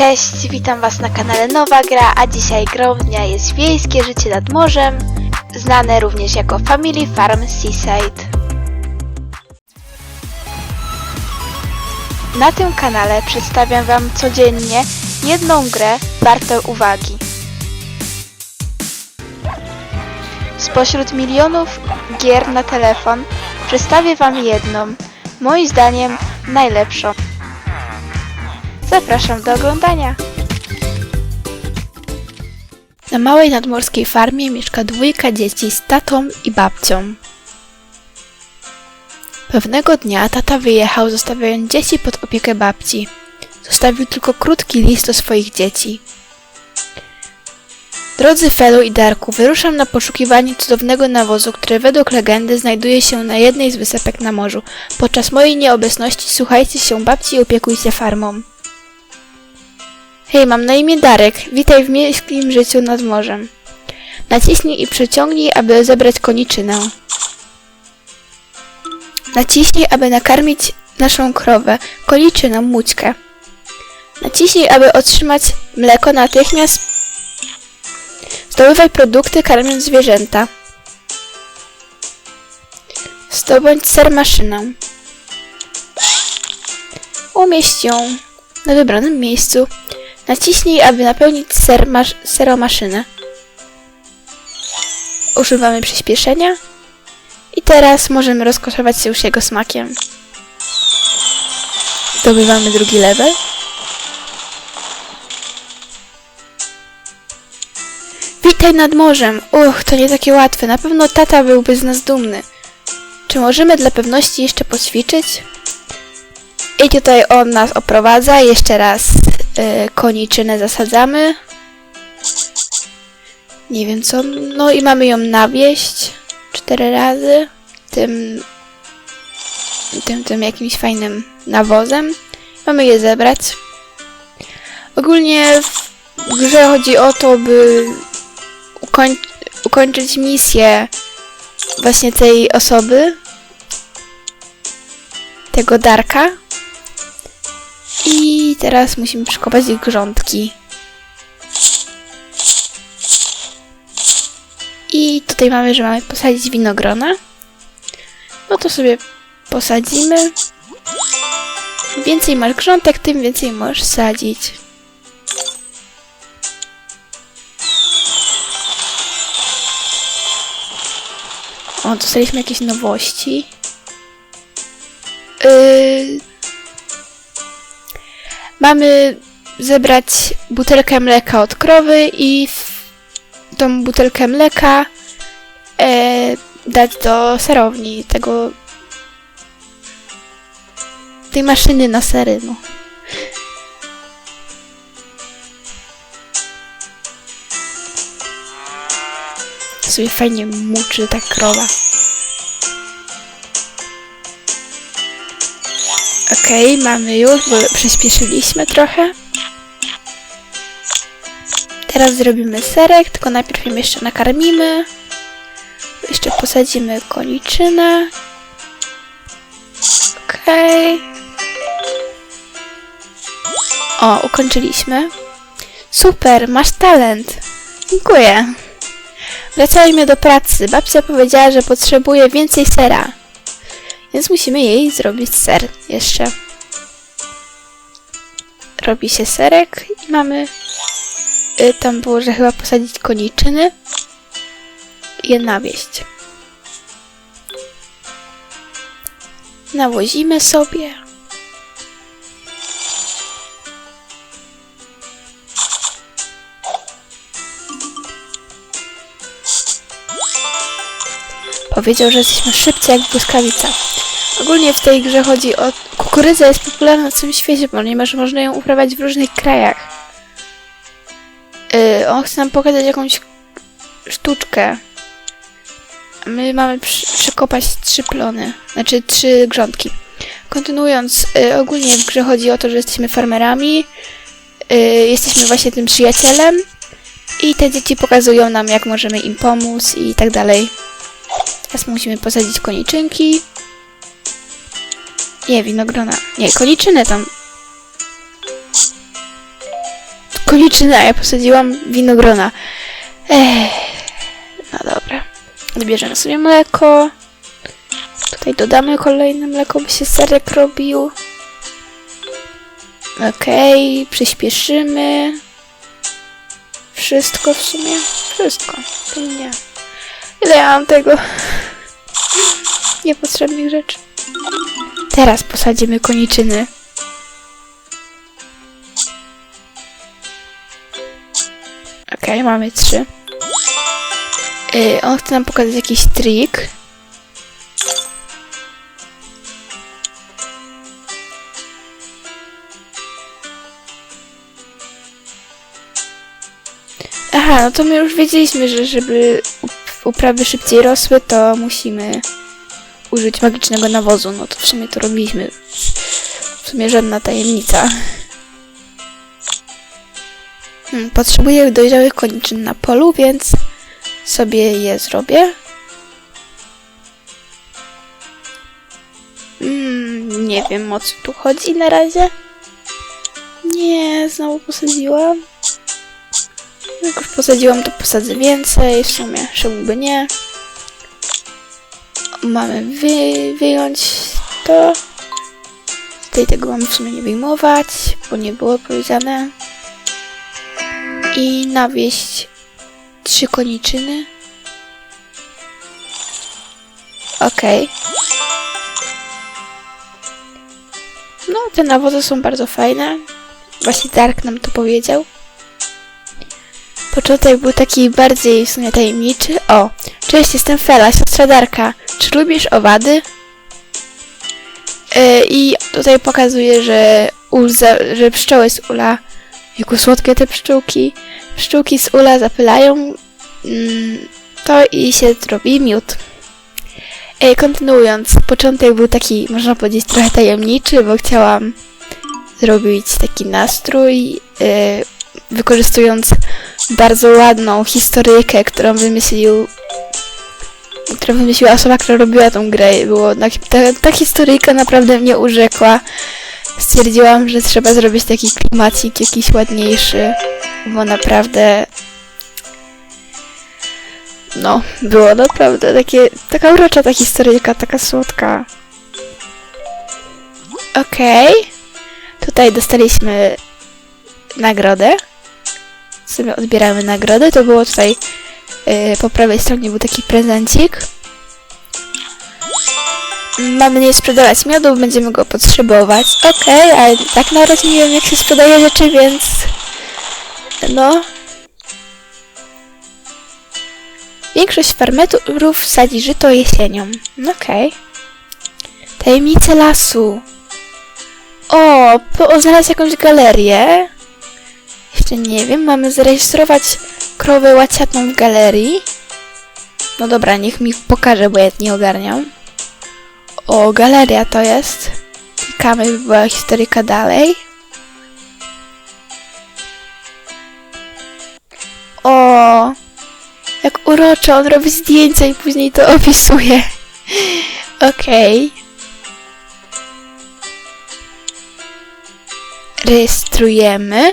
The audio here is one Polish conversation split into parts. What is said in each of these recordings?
Cześć, witam Was na kanale Nowa Gra, a dzisiaj grą dnia jest Wiejskie Życie nad Morzem, znane również jako Family Farm Seaside. Na tym kanale przedstawiam Wam codziennie jedną grę wartą uwagi. Spośród milionów gier na telefon przedstawię Wam jedną, moim zdaniem najlepszą. Zapraszam do oglądania. Na małej nadmorskiej farmie mieszka dwójka dzieci z tatą i babcią. Pewnego dnia tata wyjechał, zostawiając dzieci pod opiekę babci. Zostawił tylko krótki list do swoich dzieci. Drodzy Felu i Darku, wyruszam na poszukiwanie cudownego nawozu, który według legendy znajduje się na jednej z wysepek na morzu. Podczas mojej nieobecności słuchajcie się babci i opiekujcie farmą. Hej, mam na imię Darek. Witaj w miejskim życiu nad morzem. Naciśnij i przeciągnij, aby zebrać koniczynę. Naciśnij, aby nakarmić naszą krowę, koniczyną mućkę. Naciśnij, aby otrzymać mleko natychmiast. Zdobywaj produkty, karmiąc zwierzęta. Zdobądź ser maszynę. Umieść ją na wybranym miejscu. Naciśnij, aby napełnić ser masz seromaszynę. Używamy przyspieszenia. I teraz możemy rozkoszować się już jego smakiem. Zdobywamy drugi level. Witaj nad morzem. Uch, to nie takie łatwe. Na pewno tata byłby z nas dumny. Czy możemy dla pewności jeszcze poćwiczyć? I tutaj on nas oprowadza. Jeszcze raz y, koniczynę zasadzamy. Nie wiem co. No i mamy ją nawieść cztery razy tym tym, tym jakimś fajnym nawozem. Mamy je zebrać. Ogólnie w grze chodzi o to, by ukoń ukończyć misję właśnie tej osoby, tego Darka. I teraz musimy przekopać ich grządki. I tutaj mamy, że mamy posadzić winogrona. No to sobie posadzimy. Im więcej masz grządek, tym więcej możesz sadzić. O, dostaliśmy jakieś nowości. Yy... Mamy zebrać butelkę mleka od krowy i tą butelkę mleka e, dać do serowni tego tej maszyny na sery, no. Sobie fajnie muczy ta krowa. Okej, mamy już, bo przyspieszyliśmy trochę. Teraz zrobimy serek, tylko najpierw ją jeszcze nakarmimy. Jeszcze posadzimy koniczynę. Okej. O, ukończyliśmy. Super, masz talent. Dziękuję. Wracajmy do pracy. Babcia powiedziała, że potrzebuje więcej sera. Więc musimy jej zrobić ser jeszcze. Robi się serek i mamy y, tam było, że chyba posadzić koniczyny i je nawieść. Nawozimy sobie. Powiedział, że jesteśmy szybcy jak błyskawica. Ogólnie w tej grze chodzi o... Kukurydza jest popularna na całym świecie, ponieważ można ją uprawiać w różnych krajach. Yy, on chce nam pokazać jakąś sztuczkę. My mamy przy, przekopać trzy plony, znaczy trzy grządki. Kontynuując, yy, ogólnie w grze chodzi o to, że jesteśmy farmerami, yy, jesteśmy właśnie tym przyjacielem i te dzieci pokazują nam, jak możemy im pomóc i tak dalej. Teraz musimy posadzić koniczynki. Nie, winogrona. Nie, koniczynę tam. koniczyny, a ja posadziłam winogrona. Ech, no dobra. Odbierzemy sobie mleko. Tutaj dodamy kolejne mleko, by się serek robił. Okej, przyspieszymy. Wszystko w sumie. Wszystko. To nie. Ile ja mam tego? Niepotrzebnych rzeczy. Teraz posadzimy koniczyny. Okej, mamy trzy. Yy, on chce nam pokazać jakiś trik. Aha, no to my już wiedzieliśmy, że żeby uprawy szybciej rosły, to musimy użyć magicznego nawozu. No to w sumie to robiliśmy. W sumie żadna tajemnica. Hmm, potrzebuję dojrzałych koniczyn na polu, więc sobie je zrobię. Mm, nie wiem o co tu chodzi na razie. Nie, znowu posadziłam. Jak już posadziłam, to posadzę więcej. W sumie, czemu by nie. Mamy wy, wyjąć to. Tutaj tego mamy w sumie nie wyjmować, bo nie było powiedziane. I nawieść trzy koniczyny. Okej. No, te nawozy są bardzo fajne. Właśnie Dark nam to powiedział. Początek był taki bardziej w sumie tajemniczy. O, cześć, jestem Fela, siostra Darka. Czy lubisz owady? Yy, I tutaj pokazuje, że, że pszczoły z ula, jakie słodkie te pszczółki, pszczółki z ula zapylają mm, to i się robi miód. Yy, kontynuując, początek był taki, można powiedzieć, trochę tajemniczy, bo chciałam zrobić taki nastrój, yy, wykorzystując bardzo ładną historyjkę, którą wymyślił którą wymyśliła osoba, która robiła tą grę. Było, ta, ta, historyjka naprawdę mnie urzekła. Stwierdziłam, że trzeba zrobić taki klimacik jakiś ładniejszy, bo naprawdę no, było naprawdę takie, taka urocza ta historyjka, taka słodka. Okej. Tutaj dostaliśmy nagrodę. Sobie odbieramy nagrodę. To było tutaj yy, po prawej stronie był taki prezencik. Mamy nie sprzedawać miodu, będziemy go potrzebować. Okej, ale tak na razie nie wiem jak się sprzedaje rzeczy, więc... No... Większość farmerów sadzi żyto jesienią. Okej. Tajemnice lasu. O, po, znalazł jakąś galerię. Jeszcze nie wiem, mamy zarejestrować krowę łaciatą w galerii. No dobra, niech mi pokaże, bo ja nie ogarniam. O, galeria to jest. Klikamy, by była historyka dalej. O, jak uroczo, on robi zdjęcia i później to opisuje. Okej. Rejestrujemy.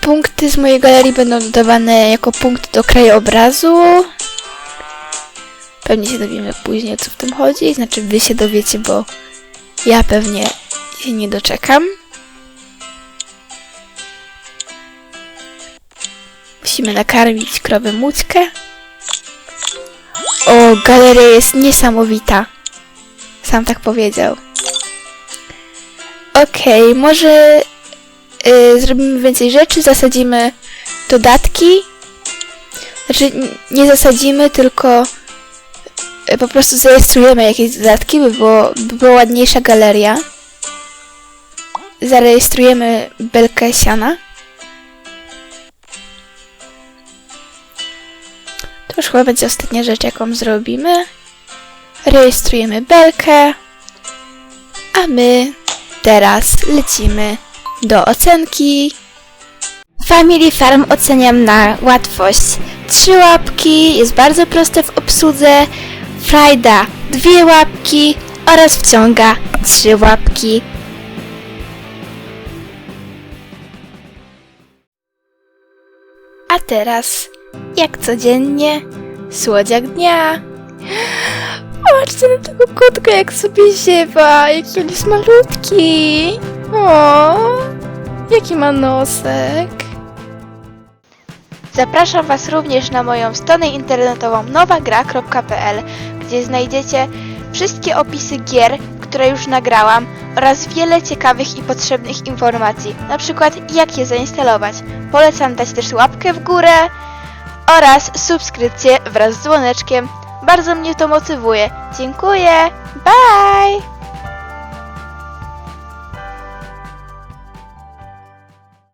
Punkty z mojej galerii będą dodawane jako punkty do krajobrazu. Pewnie się dowiemy później, o co w tym chodzi. Znaczy, wy się dowiecie, bo ja pewnie się nie doczekam. Musimy nakarmić krowę mućkę. O, galeria jest niesamowita. Sam tak powiedział. Okej, może y, zrobimy więcej rzeczy, zasadzimy dodatki. Znaczy, nie zasadzimy, tylko y, po prostu zarejestrujemy jakieś dodatki, by, było, by była ładniejsza galeria. Zarejestrujemy belkę siana. To już chyba będzie ostatnia rzecz, jaką zrobimy. Rejestrujemy belkę. A my teraz lecimy do ocenki. Family Farm oceniam na łatwość. Trzy łapki, jest bardzo proste w obsłudze. Frajda dwie łapki oraz wciąga trzy łapki. A teraz, jak codziennie, słodziak dnia. Patrzcie na tego kotka, jak sobie ziewa, jaki on jest malutki. O, jaki ma nosek. Zapraszam Was również na moją stronę internetową nowagra.pl, gdzie znajdziecie wszystkie opisy gier, które już nagrałam oraz wiele ciekawych i potrzebnych informacji, na przykład jak je zainstalować. Polecam dać też łapkę w górę oraz subskrypcję wraz z dzwoneczkiem. Bardzo mnie to motywuje. Dziękuję. Bye!